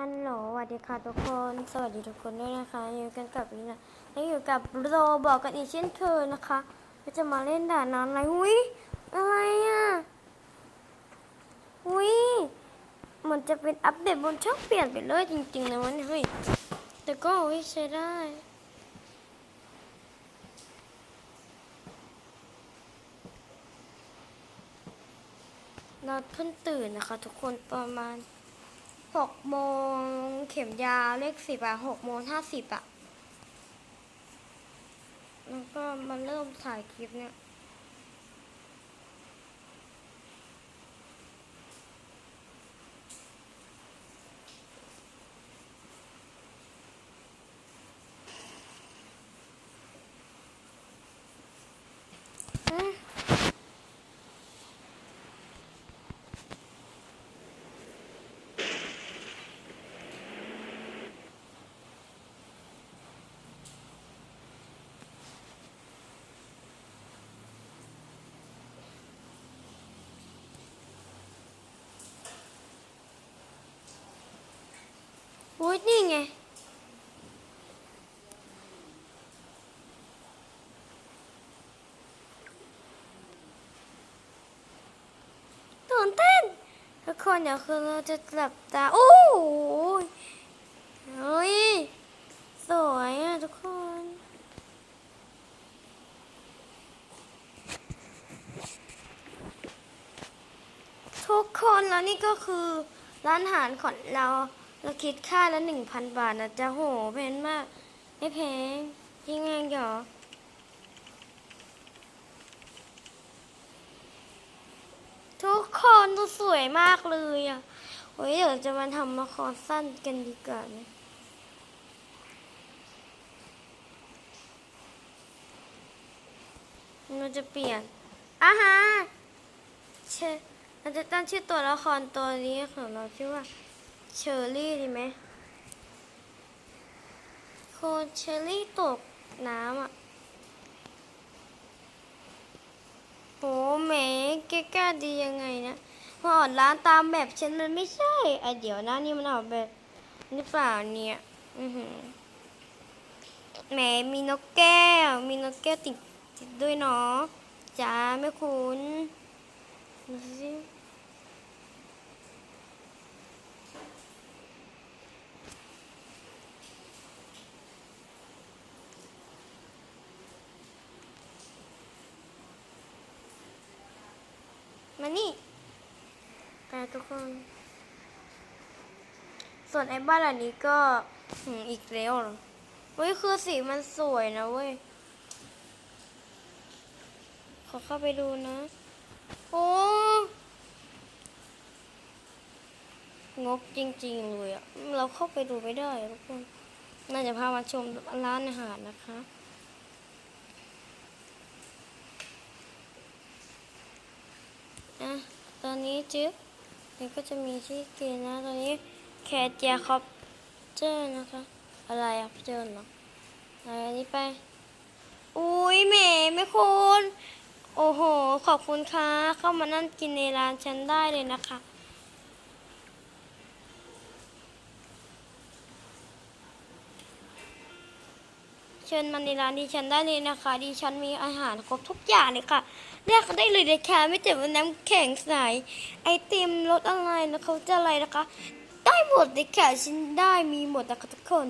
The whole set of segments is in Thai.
ฮัลโหลสวัสดีค่ะทุกคน สวัสดีทุกคนด้วยนะคะ อยู่กันกับนี่นะแล้วอยู่กับโรบอกกันอีกเช่นเคยนะคะก็จะมาเล่นด่านนั้นอะไรหุยอะไรอะหุยเหมันจะเป็นอัปเดตบนช่องเปลี่ยนไปเลยจริงๆนะวันเฮ้ยแต่ก็เฮ้ยใช้ได้เราเพิ่งตื่นนะคะ ทุกคนประมาณ หกโมงเข็มยาวเลขสิบอะหกโมงห้าสิบอะแล้วก็มาเริ่มถ่ายคลิปเนี่ย อ้ยนี่ไง ตื่นเต้นทุกคนเดี๋ยวคือเราจะหลับตา โอ้โหเฮ้ย สวยอะทุกคนทุกคนแล้วนี่ก็คือร้านอาหารของเรา เราคิดค่าละหนึ่งพันบาทนะจ๊ะโหแพงมาก ไม่แพงยังไงเหรอทุกคนดูสวยมากเลยอะโอ้ยเดี๋ยวจะมาทำละครสั้นกันดีกว่านะเราจะเปลี่ยนอาฮะเชเราจะตั้งชื่อตัวละครตัวนี้ของเราชื่อว่า เชอร์รี่ดีไหมโคนเชอร์รี่ตกน้ำอะโหแหมแกกล้าดียังไงนะพออดร้านตามแบบฉันมันไม่ใช่อะเดี๋ยวนะนี่มันออกแบบนี่เปล่าเนี่ย อือหือแหมมีนกแก้ว มีนกแก้วติดติดด้วยเนาะจ้าไม่คุ้นดูสิ มานี่ไปทุกคน ส่วนไอ้บ้านหลังนี้ก็หืมอีกแล้วเว้ยคือสีมันสวยนะเว้ย ขอเข้าไปดูนะ โอ้งกจริงๆเลยอะเราเข้าไปดูไม่ได้ทุกคน น่าจะพามาชมร้านอาหารนะคะ ตอ นี้จึ๊บมันก็จะมีที่กินนะตอนนี้แคเจียคอปเจอร์นะคะ อะไรอะเจอเหรออะไรอันนี้ไป อุ้ยแหมไม่คุณโอ้โห ขอบคุณค่ะ เข้ามานั่งกินในร้านฉันได้เลยนะคะเชิญมาในร้านดิฉันได้เลยนะคะดิฉันมีอาหารครบทุกอย่างเลยค่ะ เรียกได้เลยนะคะไม่แต่ว่าน้ำแข็งใสไอติมรสอะไรนะเขาจะอะไรนะคะ ได้หมดเลยค่ะฉันได้มีหมดนะคะทุกคน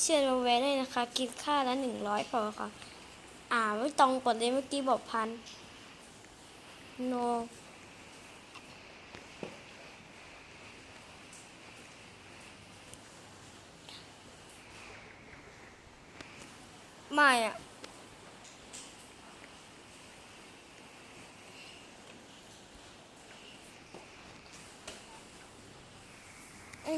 เชิญมาแวะได้นะคะ กินข้าละหนึ่งร้อยพอค่ะ อ่าไม่ตรงปดเลยเมื่อกี้บอกพันโนไม่อะ คื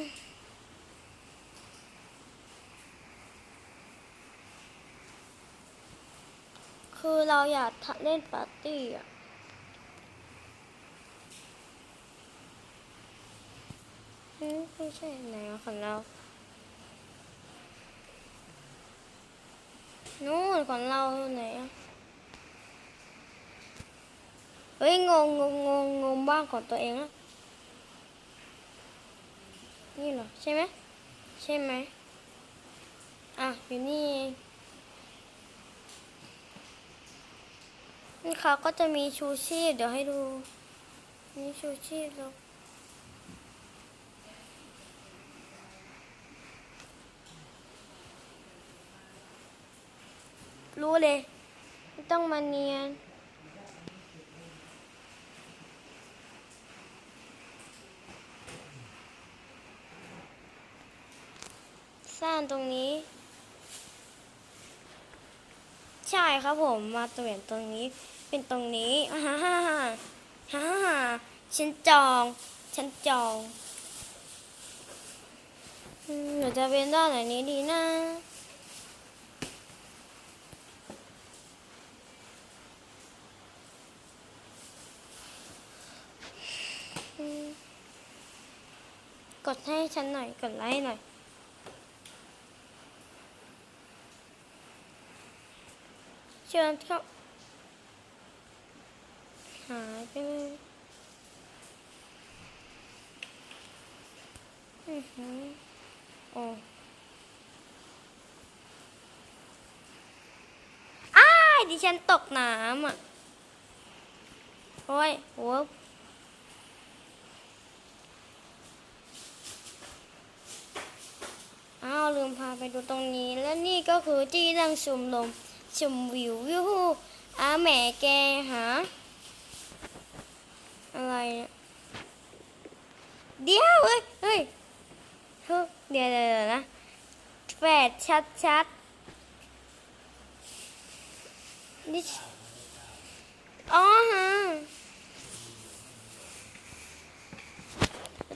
อเราอยากเล่นปาร์ตี้อะฮึไม่ใช่ไหนของเรา นู่นของเราไหนเฮ้ยงงงงงงบ้างของตัวเองอะ นี่เหรอใช่ไหมใช่ไหมอะอยู่นี่เองนี่เขาก็จะมีชูชีพเดี๋ยวให้ดูนี่ชูชีพแล้วรู้เลย ไม่ต้องมาเนียน สร้างตรงนี้ ใช่ครับผมมาเปลี่ยนตรงนี้ เป็นตรงนี้ฮ่าฮ่าฮ่าฮ่าฮ่าฉันจอง ฉันจองอืมเดี๋ยวจะเป็นด้านไหนนี้ดีนะกดให้ฉันหน่อย กดไลค์หน่อย เชิญเข้าหายไปเลยอือหือโอ้อ้าดิฉันตกน้ำอะ โอ้ยโว้อ้าวลืมพาไปดูตรงนี้ แล้วนี่ก็คือที่นั่งชมลม ชมวิววิวอาแม่แกหา อะไรเดี๋ยวเอ้ยเฮ้ยเฮ้ยเดี๋ยวเดี๋ยวนะแฝดชัดชัดนี่อ๋อฮะ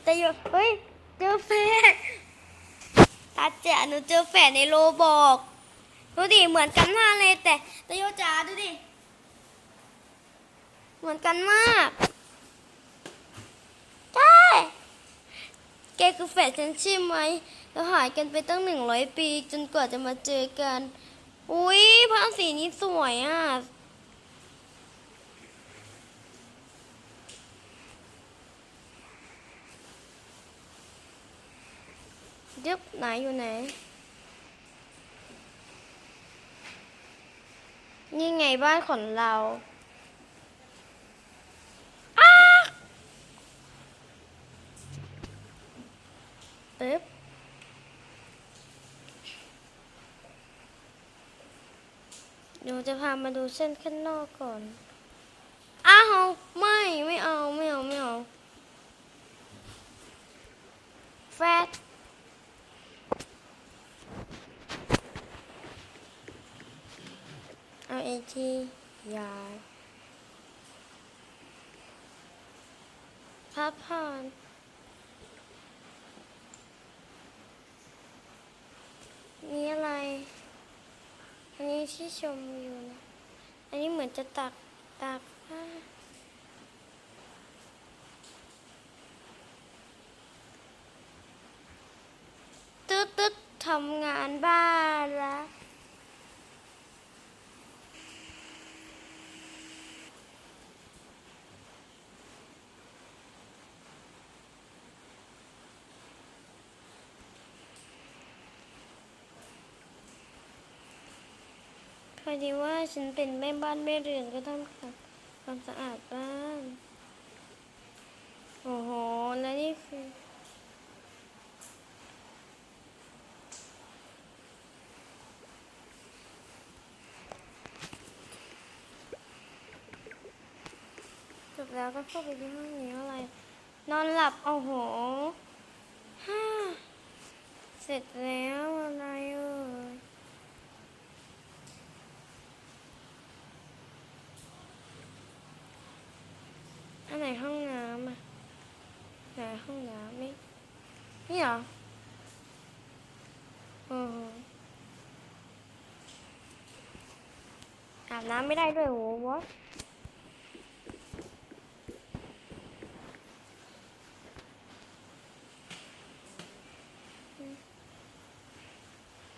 แต่อยู่เฮ้ยเจอแฝดตาเจ๋หนูเจอแฝดในโลบอก ดูดิเหมือนกันมากเลยแต่แต่โยจ๋าดูดิ เหมือนกันมากใช่แกคือแฝดฉันใช่ไหมเราหายกันไปตั้งหนึ่งร้อยปี จนกว่าจะมาเจอกัน อุ้ยผ้าสีนี้สวยอะยึบไหนอยู่ไหน นี่ไงบ้านของเราปึ๊บเดี๋ยวจะพามาดูเส้นข้างนอกก่อน อ้าวไม่ไม่เอา ไม่เอา ไม่เอา แฟต เอาเอทียายพับผ่านนี่อะไร อันนี้ที่ชมอยู่นะ อันนี้เหมือนจะตักตักผ้าตึ๊ดตึ๊ดทำงานบ้านแล้ว อดีว่าฉันเป็นแม่บ้านแม่เรือนก็ต้องทำความสะอาดบ้าน โอ้โห แล้วนี่คือจบแล้วก็เข้าไปที่ห้องนี้อะไร นอนหลับ โอ้โหฮ่าเสร็จแล้วอะไรเอ่ย อันไหนห้องน้ำอะ ไหนห้องน้ำนี่นี่เหรออ้โหอาบน้ำไม่ได้ด้วยโหวะ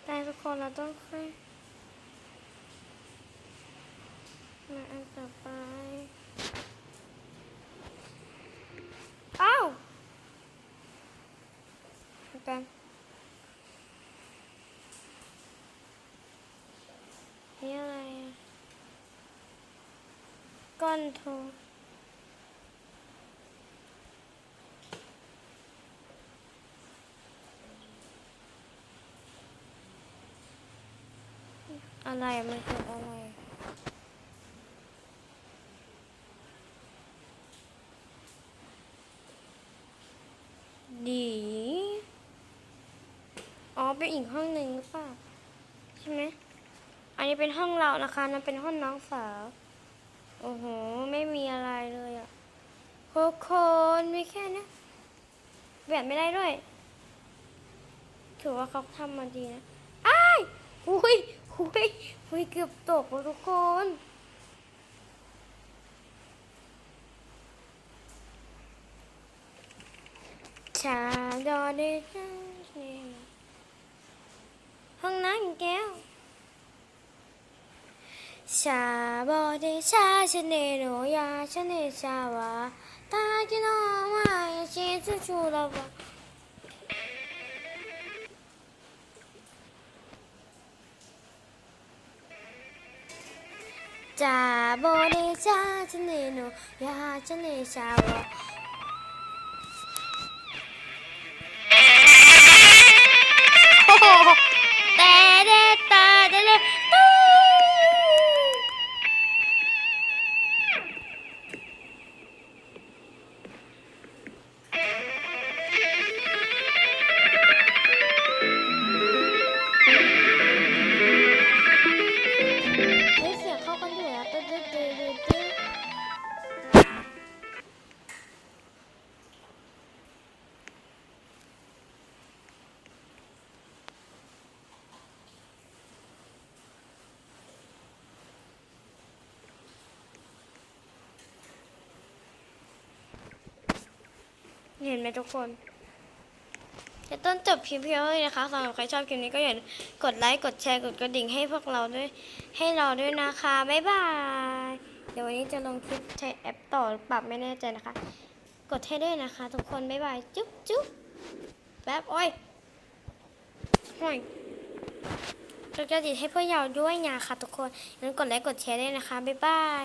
แต่ทุกคนเราต้องค่อยมาอันต่อไป อ้าว กันนี่อะไรอะ ก้อนทองอะไรมันคืออะไรดีอ๋อเป็นอีกห้องหนึ่งหรือเปล่าใช่ไหมอันนี้เป็นห้องเรานะคะนั่นเป็นห้องน้องสาว โอ้โห ไม่มีอะไรเลยอะทุกคนมีแค่นี้ยแบบไม่ได้ด้วย ถือว่าเขาทำมาดีนะ อ้ายหุยหุยหุยเกือบตกทุกคนชาดอเดชเนห้องน้ำแก้ว ชาบอเดชาชเนโนยาชเนชาวาตาจิโนมายาชิซุชูลาวาจาบอเด ห็นไหมทุกคนจะต้นจบคลิปเพียงเท่านี้นะคะสำหรับใครชอบคลิปนี้ก็อย่าลืมกดไลค์ กดแชร์ กดกระดิ่งให้พวกเราด้วย ให้เราด้วยนะคะ บ๊ายบาย เดี๋ยววันนี้จะลงคลิปใช้แอปต่อหรือปรับไม่แน่ใจนะคะ กดให้ด้วยนะคะ ทุกคน บ๊ายบาย จุ๊บจุ๊บแป๊บโอ้ยห่วยกดกระดิ่งให้พวกเราด้วยนะคะทุกคนงั้นกดไลค์ กดแชร์ด้วยนะคะ บ๊ายบาย